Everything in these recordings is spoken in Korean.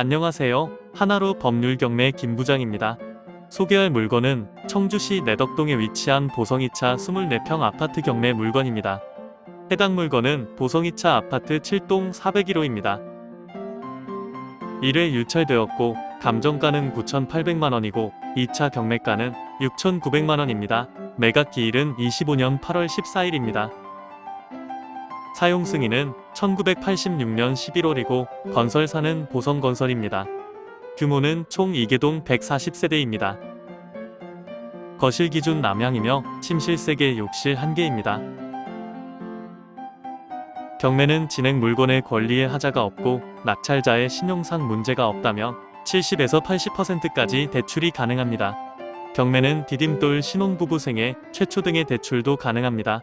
안녕하세요. 하나로 법률 경매 김 부장입니다. 소개할 물건은 청주시 내덕동에 위치한 보성이차 24평 아파트 경매 물건입니다. 해당 물건은 보성이차 아파트 7동 401호입니다. 1회 유찰되었고 감정가는 9,800만 원이고 2차 경매가는 6,900만 원입니다. 매각 기일은 25년 8월 14일입니다. 사용 승인은 1986년 11월이고 건설사는 보성건설입니다. 규모는 총 2개동 140세대입니다. 거실 기준 남향이며 침실 3개, 욕실 1개입니다. 경매는 진행 물건의 권리에 하자가 없고 낙찰자의 신용상 문제가 없다면 70에서 80%까지 대출이 가능합니다. 경매는 디딤돌 신혼부부 생애 최초 등의 대출도 가능합니다.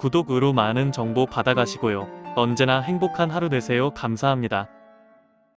구독으로 많은 정보 받아가시고요. 언제나 행복한 하루 되세요. 감사합니다.